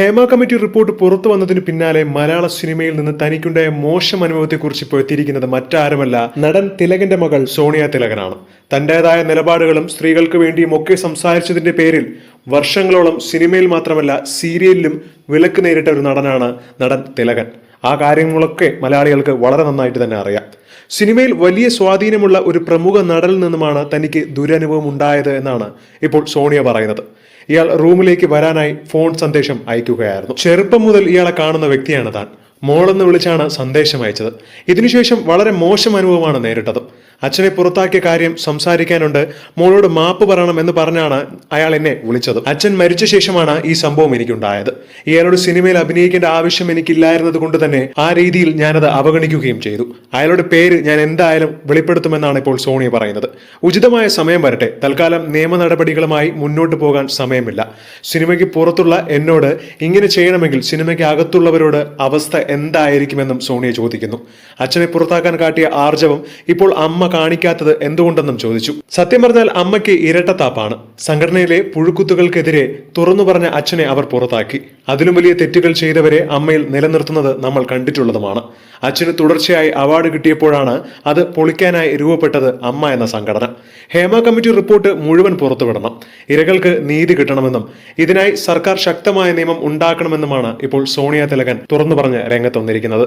Hema committee report പുറത്തു വന്നതിന് പിന്നാലെ മലയാള സിനിമയിൽ നിന്ന് തനിക്കുണ്ടായ മോശം അനുഭവത്തെക്കുറിച്ച് ഇപ്പോൾ എത്തിയിരിക്കുന്നത് മറ്റാരുമല്ല നടൻ തിലകന്റെ മകൾ സോണിയ തിലകനാണ്. തന്റേതായ നിലപാടുകളും സ്ത്രീകൾക്ക് വേണ്ടിയും ഒക്കെ സംസാരിച്ചതിന്റെ പേരിൽ വർഷങ്ങളോളം സിനിമയിൽ മാത്രമല്ല സീരിയലിലും വിലക്ക് നേരിട്ട ഒരു നടനാണ് നടൻ തിലകൻ. ആ കാര്യങ്ങളൊക്കെ മലയാളികൾക്ക് വളരെ നന്നായിട്ട് തന്നെ അറിയാം. സിനിമയിൽ വലിയ സ്വാധീനമുള്ള ഒരു പ്രമുഖ നടനിൽ നിന്നുമാണ് തനിക്ക് ദുരനുഭവം ഉണ്ടായത് എന്നാണ് ഇപ്പോൾ സോണിയ പറയുന്നത്. ഇയാൾ റൂമിലേക്ക് വരാനായി ഫോൺ സന്ദേശം അയക്കുകയായിരുന്നു. ചെറുപ്പം മുതൽ ഇയാളെ കാണുന്ന വ്യക്തിയാണ് താൻ. മോളെന്ന് വിളിച്ചാണ് സന്ദേശം അയച്ചത്. ഇതിനുശേഷം വളരെ മോശം അനുഭവമാണ് നേരിട്ടത്. അച്ഛനെ പുറത്താക്കിയ കാര്യം സംസാരിക്കാനുണ്ട്. മോളോട് മാപ്പ് പറയണം എന്ന് പറഞ്ഞാണ് അയാൾ എന്നെ വിളിച്ചത്. അച്ഛൻ മരിച്ച ശേഷമാണ് ഈ സംഭവം എനിക്കുണ്ടായത്. ഇയാളോട് സിനിമയിൽ അഭിനയിക്കേണ്ട ആവശ്യം എനിക്കില്ലായിരുന്നത് കൊണ്ട് തന്നെ ആ രീതിയിൽ ഞാനത് അവഗണിക്കുകയും ചെയ്തു. അയാളുടെ പേര് ഞാൻ എന്തായാലും വെളിപ്പെടുത്തുമെന്നാണ് ഇപ്പോൾ സോണിയ പറയുന്നത്. ഉചിതമായ സമയം വരട്ടെ. തൽക്കാലം നിയമ നടപടികളുമായി മുന്നോട്ട് പോകാൻ സമയമില്ല. സിനിമയ്ക്ക് പുറത്തുള്ള എന്നോട് ഇങ്ങനെ ചെയ്യണമെങ്കിൽ സിനിമയ്ക്ക് അകത്തുള്ളവരോട് അവസ്ഥ എന്തായിരിക്കുമെന്നും സോണിയ ചോദിക്കുന്നു. അച്ഛനെ പുറത്താക്കാൻ കാട്ടിയ ആർജവം ഇപ്പോൾ അമ്മ കാണിക്കാത്തത് എന്തുകൊണ്ടെന്നും ചോദിച്ചു. സത്യം പറഞ്ഞാൽ അമ്മയ്ക്ക് ഇരട്ടത്താപ്പാണ്. സംഘടനയിലെ പുഴുക്കുത്തുകൾക്കെതിരെ തുറന്നു പറഞ്ഞ അച്ഛനെ അവർ പുറത്താക്കി. അതിലും വലിയ തെറ്റുകൾ ചെയ്തവരെ അമ്മയിൽ നിലനിർത്തുന്നത് നമ്മൾ കണ്ടിട്ടുള്ളതുമാണ്. അച്ഛന് തുടർച്ചയായി അവാർഡ് കിട്ടിയപ്പോഴാണ് അത് പൊളിക്കാനായി രൂപപ്പെട്ടത് അമ്മ എന്ന സംഘടന. ഹേമ കമ്മിറ്റി റിപ്പോർട്ട് മുഴുവൻ പുറത്തുവിടണം ഇരകൾക്ക് നീതി കിട്ടണമെന്നും ഇതിനായി സർക്കാർ ശക്തമായ നിയമം ഉണ്ടാക്കണമെന്നുമാണ് ഇപ്പോൾ സോണിയ തിലകൻ തുറന്നു പറഞ്ഞ് രംഗത്ത് വന്നിരിക്കുന്നത്.